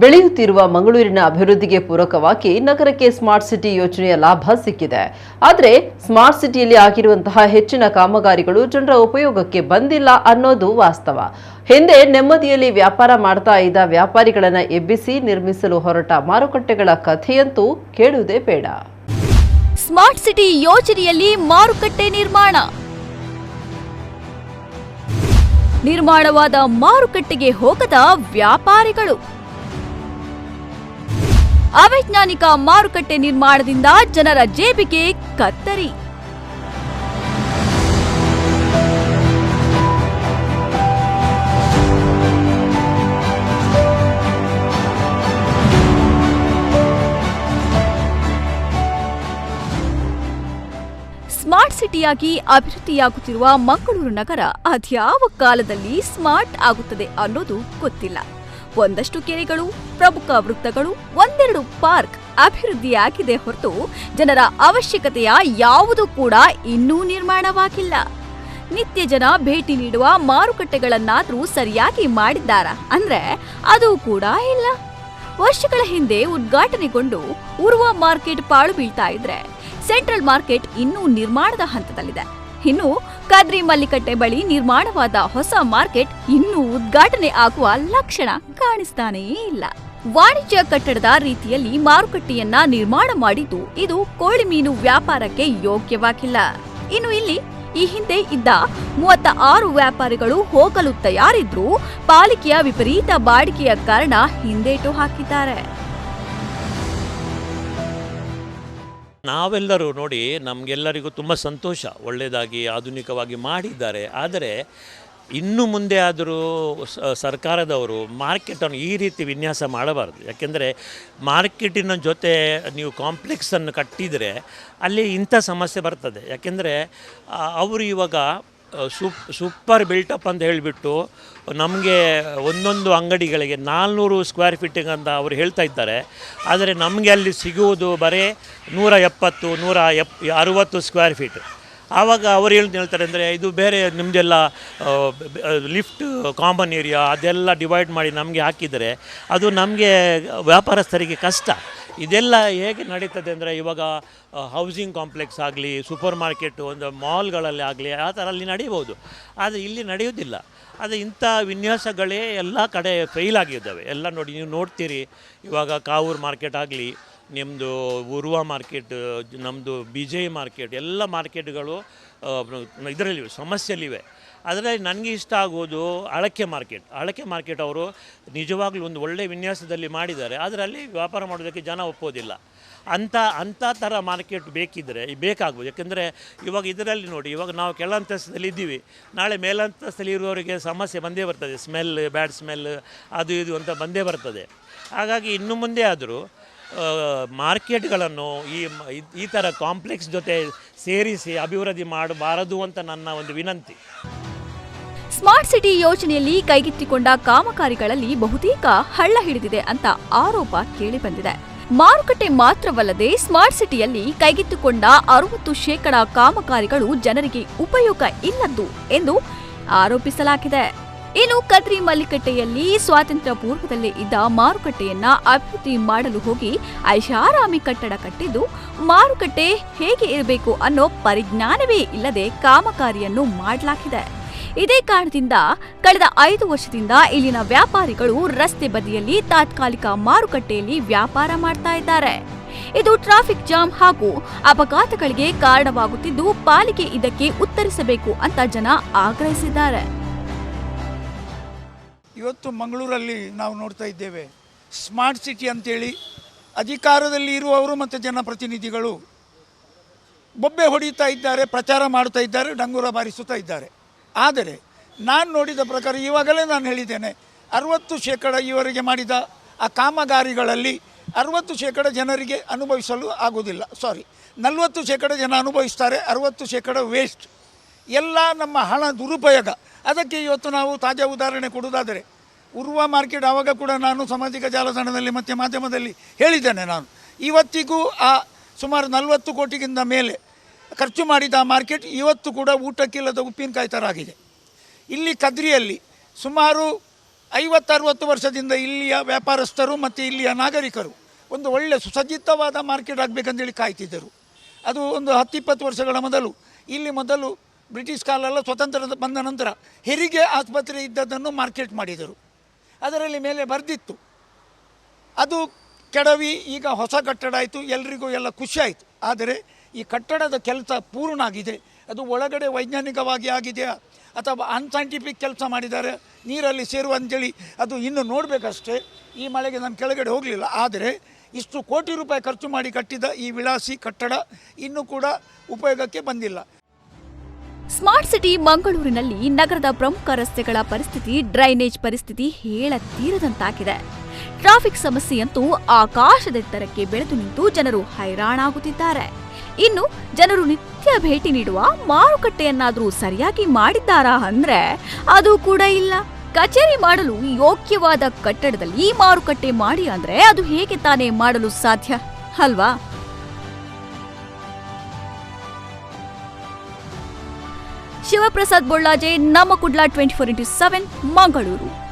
ಬೆಳೆಯುತ್ತಿರುವ ಮಂಗಳೂರಿನ ಅಭಿವೃದ್ಧಿಗೆ ಪೂರಕವಾಗಿ ನಗರಕ್ಕೆ ಸ್ಮಾರ್ಟ್ ಸಿಟಿ ಯೋಜನೆಯ ಲಾಭ ಸಿಕ್ಕಿದೆ. ಆದರೆ ಸ್ಮಾರ್ಟ್ ಸಿಟಿಯಲ್ಲಿ ಆಗಿರುವಂತಹ ಹೆಚ್ಚಿನ ಕಾಮಗಾರಿಗಳು ಜನರ ಉಪಯೋಗಕ್ಕೆ ಬಂದಿಲ್ಲ ಅನ್ನೋದು ವಾಸ್ತವ. ಹಿಂದೆ ನೆಮ್ಮದಿಯಲ್ಲಿ ವ್ಯಾಪಾರ ಮಾಡ್ತಾ ಇದ್ದ ವ್ಯಾಪಾರಿಗಳನ್ನ ಎಬ್ಬಿಸಿ ನಿರ್ಮಿಸಲು ಹೊರಟ ಮಾರುಕಟ್ಟೆಗಳ ಕಥೆಯಂತೂ ಕೇಳುವುದೇ ಬೇಡ. ಸ್ಮಾರ್ಟ್ ಸಿಟಿ ಯೋಜನೆಯಲ್ಲಿ ಮಾರುಕಟ್ಟೆ ನಿರ್ಮಾಣ. ನಿರ್ಮಾಣವಾದ ಮಾರುಕಟ್ಟೆಗೆ ಹೋಗದ ವ್ಯಾಪಾರಿಗಳು. ಅವೈಜ್ಞಾನಿಕ ಮಾರುಕಟ್ಟೆ ನಿರ್ಮಾಣದಿಂದ ಜನರ ಜೇಬಿಗೆ ಕತ್ತರಿ. ಸ್ಮಾರ್ಟ್ ಸಿಟಿಯಾಗಿ ಅಭಿವೃದ್ಧಿಯಾಗುತ್ತಿರುವ ಮಂಗಳೂರು ನಗರ ಅದ್ಯಾವ ಕಾಲದಲ್ಲಿ ಸ್ಮಾರ್ಟ್ ಆಗುತ್ತದೆ ಅನ್ನೋದು ಗೊತ್ತಿಲ್ಲ. ಒಂದಷ್ಟು ಕೆರೆಗಳು, ಪ್ರಮುಖ ವೃತ್ತಗಳು, ಒಂದೆರಡು ಪಾರ್ಕ್ ಅಭಿವೃದ್ಧಿಯಾಗಿದೆ ಹೊರತು ಜನರ ಅವಶ್ಯಕತೆಯ ಯಾವುದೂ ಕೂಡ ಇನ್ನೂ ನಿರ್ಮಾಣವಾಗಿಲ್ಲ. ನಿತ್ಯ ಜನ ಭೇಟಿ ನೀಡುವ ಮಾರುಕಟ್ಟೆಗಳನ್ನಾದರೂ ಸರಿಯಾಗಿ ಮಾಡಿದ್ದಾರ ಅಂದ್ರೆ ಅದು ಕೂಡ ಇಲ್ಲ. ವರ್ಷಗಳ ಹಿಂದೆ ಉದ್ಘಾಟನೆಗೊಂಡು ಉರ್ವ ಮಾರ್ಕೆಟ್ ಪಾಳು ಬೀಳ್ತಾ ಇದ್ರೆ ಸೆಂಟ್ರಲ್ ಮಾರ್ಕೆಟ್ ಇನ್ನೂ ನಿರ್ಮಾಣದ ಹಂತದಲ್ಲಿದೆ. ಇನ್ನು ಕದ್ರಿ ಮಲ್ಲಿಕಟ್ಟೆ ಬಳಿ ನಿರ್ಮಾಣವಾದ ಹೊಸ ಮಾರ್ಕೆಟ್ ಇನ್ನೂ ಉದ್ಘಾಟನೆ ಆಗುವ ಲಕ್ಷಣ ಕಾಣಿಸ್ತಾನೇ ಇಲ್ಲ. ವಾಣಿಜ್ಯ ಕಟ್ಟಡದ ರೀತಿಯಲ್ಲಿ ಮಾರುಕಟ್ಟೆಯನ್ನ ನಿರ್ಮಾಣ ಮಾಡಿದ್ದು ಇದು ಕೋಳಿ ಮೀನು ವ್ಯಾಪಾರಕ್ಕೆ ಯೋಗ್ಯವಾಗಿಲ್ಲ. ಇನ್ನು ಇಲ್ಲಿ ಈ ಹಿಂದೆ ಇದ್ದ ಮೂವತ್ತ ಆರು ವ್ಯಾಪಾರಿಗಳು ಹೋಗಲು ತಯಾರಿದ್ರು ಪಾಲಿಕೆಯ ವಿಪರೀತ ಬಾಡಿಗೆಯ ಕಾರಣ ಹಿಂದೇಟು ಹಾಕಿದ್ದಾರೆ. ನಾವೆಲ್ಲರೂ ನೋಡಿ ನಮಗೆಲ್ಲರಿಗೂ ತುಂಬ ಸಂತೋಷ. ಒಳ್ಳೆಯದಾಗಿ ಆಧುನಿಕವಾಗಿ ಮಾಡಿದ್ದಾರೆ. ಆದರೆ ಇನ್ನು ಮುಂದೆ ಆದರೂ ಸರ್ಕಾರದವರು ಮಾರ್ಕೆಟನ್ನು ಈ ರೀತಿ ವಿನ್ಯಾಸ ಮಾಡಬಾರ್ದು. ಯಾಕೆಂದರೆ ಮಾರ್ಕೆಟಿನ ಜೊತೆ ನೀವು ಕಾಂಪ್ಲೆಕ್ಸನ್ನು ಕಟ್ಟಿದರೆ ಅಲ್ಲಿ ಇಂಥ ಸಮಸ್ಯೆ ಬರ್ತದೆ. ಯಾಕೆಂದರೆ ಅವರು ಇವಾಗ ಸೂಪ್, ಸೂಪರ್ ಬಿಲ್ಟಪ್ ಅಂತ ಹೇಳಿಬಿಟ್ಟು ನಮಗೆ ಒಂದೊಂದು ಅಂಗಡಿಗಳಿಗೆ ನಾಲ್ನೂರು ಸ್ಕ್ವೇರ್ ಫೀಟಿಂಗ್ ಅಂತ ಅವರು ಹೇಳ್ತಾ ಇದ್ದಾರೆ. ಆದರೆ ನಮಗೆ ಅಲ್ಲಿ ಸಿಗುವುದು ಬರೀ ನೂರ ಎಪ್ಪತ್ತು, ನೂರ ಎಪ್, ಅರುವತ್ತು ಸ್ಕ್ವೇರ್ ಫೀಟ್ ಆವಾಗ ಅವರು ಏನು ಹೇಳ್ತಾರೆ ಅಂದರೆ ಇದು ಬೇರೆ ನಿಮ್ಮದೆಲ್ಲ ಲಿಫ್ಟ್ ಕಾಮನ್ ಏರಿಯಾ ಅದೆಲ್ಲ ಡಿವೈಡ್ ಮಾಡಿ ನಮಗೆ ಹಾಕಿದರೆ ಅದು ನಮಗೆ ವ್ಯಾಪಾರಸ್ಥರಿಗೆ ಕಷ್ಟ. ಇದೆಲ್ಲ ಹೇಗೆ ನಡೀತದೆ ಅಂದರೆ ಇವಾಗ ಹೌಸಿಂಗ್ ಕಾಂಪ್ಲೆಕ್ಸ್ ಆಗಲಿ ಸೂಪರ್ ಮಾರ್ಕೆಟು ಒಂದು ಮಾಲ್ಗಳಲ್ಲಿ ಆಗಲಿ, ಆ ಥರ ಅಲ್ಲಿ ನಡೆಯಬಹುದು ಆದರೆ ಇಲ್ಲಿ ನಡೆಯೋದಿಲ್ಲ ಆದರೆ ಇಂಥ ವಿನ್ಯಾಸಗಳೇ ಎಲ್ಲ ಕಡೆ ಫೇಲ್ ಆಗಿದ್ದಾವೆ. ಎಲ್ಲ ನೋಡಿ, ನೀವು ನೋಡ್ತೀರಿ, ಇವಾಗ ಕಾವೂರು ಮಾರ್ಕೆಟ್ ಆಗಲಿ ನಿಮ್ಮದು ಉರ್ವ ಮಾರ್ಕೆಟ್ ನಮ್ಮದು ಬಿ ಜೆ ಮಾರ್ಕೆಟ್ ಎಲ್ಲ ಮಾರ್ಕೆಟ್ಗಳು ಇದರಲ್ಲಿವೆ, ಸಮಸ್ಯೆಯಲ್ಲಿವೆ. ಅದರಲ್ಲಿ ನನಗೆ ಇಷ್ಟ ಆಗೋದು ಅಳಕೆ ಮಾರ್ಕೆಟ್. ಅಳಕೆ ಮಾರ್ಕೆಟ್ ಅವರು ನಿಜವಾಗ್ಲೂ ಒಂದು ಒಳ್ಳೆಯ ವಿನ್ಯಾಸದಲ್ಲಿ ಮಾಡಿದ್ದಾರೆ. ಅದರಲ್ಲಿ ವ್ಯಾಪಾರ ಮಾಡೋದಕ್ಕೆ ಜನ ಒಪ್ಪೋದಿಲ್ಲ. ಅಂಥ ಅಂಥ ಥರ ಮಾರ್ಕೆಟ್ ಬೇಕಿದ್ದರೆ ಬೇಕಾಗ್ಬೋದು. ಯಾಕೆಂದರೆ ಇವಾಗ ಇದರಲ್ಲಿ ನೋಡಿ, ಇವಾಗ ನಾವು ಕೆಳಂತಸ್ತದಲ್ಲಿ ಇದ್ದೀವಿ. ನಾಳೆ ಮೇಲಂತಸ್ತಲ್ಲಿ ಇರುವವರಿಗೆ ಸಮಸ್ಯೆ ಬಂದೇ ಬರ್ತದೆ. ಸ್ಮೆಲ್, ಬ್ಯಾಡ್ ಸ್ಮೆಲ್, ಅದು ಇದು ಅಂತ ಬಂದೇ ಬರ್ತದೆ. ಹಾಗಾಗಿ ಇನ್ನು ಮುಂದೆ ಆದರೂ ಮಾರ್ಕೆಟ್ಗಳನ್ನು ಈ- ಈ ಥರ ಕಾಂಪ್ಲೆಕ್ಸ್ ಜೊತೆ ಸೇರಿಸಿ ಅಭಿವೃದ್ಧಿ ಮಾಡಬಾರದು ಅಂತ ನನ್ನ ಒಂದು ವಿನಂತಿ. ಸ್ಮಾರ್ಟ್ ಸಿಟಿ ಯೋಜನೆಯಲ್ಲಿ ಕೈಗೆತ್ತಿಕೊಂಡ ಕಾಮಗಾರಿಗಳಲ್ಲಿ ಬಹುತೇಕ ಹಳ್ಳ ಹಿಡಿದಿದೆ ಅಂತ ಆರೋಪ ಕೇಳಿಬಂದಿದೆ. ಮಾರುಕಟ್ಟೆ ಮಾತ್ರವಲ್ಲದೆ ಸ್ಮಾರ್ಟ್ ಸಿಟಿಯಲ್ಲಿ ಕೈಗೆತ್ತಿಕೊಂಡ ಅರವತ್ತು ಶೇಕಡ ಕಾಮಗಾರಿಗಳು ಜನರಿಗೆ ಉಪಯೋಗ ಇಲ್ಲದ್ದು ಎಂದು ಆರೋಪಿಸಲಾಗಿದೆ. ಇನ್ನು ಕದ್ರಿ ಮಲ್ಲಿಕಟ್ಟೆಯಲ್ಲಿ ಸ್ವಾತಂತ್ರ್ಯ ಪೂರ್ವದಲ್ಲೇ ಇದ್ದ ಮಾರುಕಟ್ಟೆಯನ್ನ ಅಭಿವೃದ್ಧಿ ಮಾಡಲು ಹೋಗಿ ಐಷಾರಾಮಿ ಕಟ್ಟಡ ಕಟ್ಟಿದ್ದು ಮಾರುಕಟ್ಟೆ ಹೇಗೆ ಇರಬೇಕು ಅನ್ನೋ ಪರಿಜ್ಞಾನವೇ ಇಲ್ಲದೆ ಕಾಮಗಾರಿಯನ್ನು ಮಾಡಲಾಗಿದೆ. ಇದೇ ಕಾರಣದಿಂದ ಕಳೆದ ಐದು ವರ್ಷದಿಂದ ಇಲ್ಲಿನ ವ್ಯಾಪಾರಿಗಳು ರಸ್ತೆ ಬದಿಯಲ್ಲಿ ತಾತ್ಕಾಲಿಕ ಮಾರುಕಟ್ಟೆಯಲ್ಲಿ ವ್ಯಾಪಾರ ಮಾಡ್ತಾ ಇದ್ದಾರೆ. ಇದು ಟ್ರಾಫಿಕ್ ಜಾಮ್ ಹಾಗೂ ಅಪಘಾತಗಳಿಗೆ ಕಾರಣವಾಗುತ್ತಿದ್ದು ಪಾಲಿಕೆ ಇದಕ್ಕೆ ಉತ್ತರಿಸಬೇಕು ಅಂತ ಜನ ಆಗ್ರಹಿಸಿದ್ದಾರೆ. ಇವತ್ತು ಮಂಗಳೂರಲ್ಲಿ ನಾವು ನೋಡ್ತಾ ಇದ್ದೇವೆ. ಸ್ಮಾರ್ಟ್ ಸಿಟಿ ಅಂತೇಳಿ ಅಧಿಕಾರದಲ್ಲಿ ಇರುವವರು ಮತ್ತು ಜನಪ್ರತಿನಿಧಿಗಳು. ಬೊಬ್ಬೆ ಹೊಡೀತಾ ಇದ್ದಾರೆ, ಪ್ರಚಾರ ಮಾಡ್ತಾ ಇದ್ದಾರೆ, ಡಂಗೂರ ಬಾರಿಸುತ್ತಾ ಇದ್ದಾರೆ. ಆದರೆ ನಾನು ನೋಡಿದ ಪ್ರಕಾರ ಇವಾಗಲೇ ನಾನು ಹೇಳಿದ್ದೇನೆ, ಅರುವತ್ತು ಶೇಕಡ ಇವರಿಗೆ ಮಾಡಿದ ಆ ಕಾಮಗಾರಿಗಳಲ್ಲಿ ಅರವತ್ತು ಶೇಕಡ ಜನರಿಗೆ ಅನುಭವಿಸಲು ಆಗುವುದಿಲ್ಲ. ಸಾರಿ ನಲವತ್ತು ಶೇಕಡ ಜನ ಅನುಭವಿಸ್ತಾರೆ, ಅರವತ್ತು ಶೇಕಡ ವೇಸ್ಟ್ ಎಲ್ಲ ನಮ್ಮ ಹಣ ದುರುಪಯೋಗ. ಅದಕ್ಕೆ ಇವತ್ತು ನಾವು ತಾಜಾ ಉದಾಹರಣೆ ಕೊಡುವುದಾದರೆ, ಉರ್ವ ಮಾರ್ಕೆಟ್ ಆವಾಗ ಕೂಡ ನಾನು ಸಾಮಾಜಿಕ ಜಾಲತಾಣದಲ್ಲಿ ಮತ್ತು ಮಾಧ್ಯಮದಲ್ಲಿ ಹೇಳಿದ್ದೇನೆ ನಾನು. ಇವತ್ತಿಗೂ ಆ ಸುಮಾರು ನಲವತ್ತು ಕೋಟಿಗಿಂತ ಮೇಲೆ ಖರ್ಚು ಮಾಡಿದ ಮಾರ್ಕೆಟ್ ಇವತ್ತು ಕೂಡ ಊಟಕ್ಕಿಲ್ಲದ ಉಪ್ಪಿನಕಾಯಿ ಥರ ಆಗಿದೆ. ಇಲ್ಲಿ ಕದ್ರಿಯಲ್ಲಿ ಸುಮಾರು ಐವತ್ತರವತ್ತು ವರ್ಷದಿಂದ ಇಲ್ಲಿಯ ವ್ಯಾಪಾರಸ್ಥರು ಮತ್ತು ಇಲ್ಲಿಯ ನಾಗರಿಕರು ಒಂದು ಒಳ್ಳೆಯ ಸುಸಜ್ಜಿತವಾದ ಮಾರ್ಕೆಟ್ ಆಗಬೇಕಂತೇಳಿ ಕಾಯ್ತಿದ್ದರು. ಅದು ಒಂದು ಹತ್ತಿಪ್ಪತ್ತು ವರ್ಷಗಳ ಮೊದಲು. ಇಲ್ಲಿ ಮೊದಲು ಬ್ರಿಟಿಷ್ ಕಾಲೆಲ್ಲ ಸ್ವತಂತ್ರ ಬಂದ ನಂತರ ಹೆರಿಗೆ ಆಸ್ಪತ್ರೆ ಇದ್ದದ್ದನ್ನು ಮಾರ್ಕೆಟ್ ಮಾಡಿದರು. ಅದರಲ್ಲಿ ಮೇಲೆ ಬರೆದಿತ್ತು. ಅದು ಕೆಡವಿ ಈಗ ಹೊಸ ಕಟ್ಟಡ ಆಯಿತು. ಎಲ್ರಿಗೂ ಎಲ್ಲ ಖುಷಿ ಆಯಿತು. ಆದರೆ ಈ ಕಟ್ಟಡದ ಕೆಲಸ ಪೂರ್ಣ ಆಗಿದೆ ಅದು ಒಳಗಡೆ ವೈಜ್ಞಾನಿಕವಾಗಿ ಆಗಿದೆಯಾ ಅಥವಾ ಅನ್ಸೈಂಟಿಫಿಕ್ ಕೆಲಸ ಮಾಡಿದ್ದಾರೆ. ನೀರಲ್ಲಿ ಸೇರುವ ಅಂತೇಳಿ ಅದು ಇನ್ನು ನೋಡಬೇಕಷ್ಟೇ. ಈ ಮಳೆಗೆ ನಾನು ಕೆಳಗಡೆ ಹೋಗಲಿಲ್ಲ. ಆದರೆ ಇಷ್ಟು ಕೋಟಿ ರೂಪಾಯಿ ಖರ್ಚು ಮಾಡಿ ಕಟ್ಟಿದ ಈ ವಿಳಾಸಿ ಕಟ್ಟಡ ಇನ್ನೂ ಕೂಡ ಉಪಯೋಗಕ್ಕೆ ಬಂದಿಲ್ಲ. ಸ್ಮಾರ್ಟ್ ಸಿಟಿ ಮಂಗಳೂರಿನಲ್ಲಿ ನಗರದ ಪ್ರಮುಖ ರಸ್ತೆಗಳ ಪರಿಸ್ಥಿತಿ, ಡ್ರೈನೇಜ್ ಪರಿಸ್ಥಿತಿ ಹೇಳತೀರದಂತಾಗಿದೆ ಟ್ರಾಫಿಕ್ ಸಮಸ್ಯೆಯಂತೂ ಆಕಾಶದೆತ್ತರಕ್ಕೆ ಬೆಳೆದು ನಿಂತು ಜನರು ಹೈರಾಣಾಗುತ್ತಿದ್ದಾರೆ. ಇನ್ನು ಜನರು ನಿತ್ಯ ಭೇಟಿ ನೀಡುವ ಮಾರುಕಟ್ಟೆಯನ್ನಾದರೂ ಸರಿಯಾಗಿ ಮಾಡಿದ್ದಾರಾ ಅಂದ್ರೆ ಅದು ಕೂಡ ಇಲ್ಲ. ಕಚೇರಿ ಮಾಡಲು ಯೋಗ್ಯವಾದ ಕಟ್ಟಡದಲ್ಲಿ ಮಾರುಕಟ್ಟೆ ಮಾಡಿ ಅಂದ್ರೆ ಅದು ಹೇಗೆ ತಾನೇ ಮಾಡಲು ಸಾಧ್ಯ? ಅಲ್ವಾ? ಶಿವಪ್ರಸಾದ್ ಬೊಳ್ಳಾಜೆ, ನಮ್ಮ Kudla twenty four into seven Mangaluru.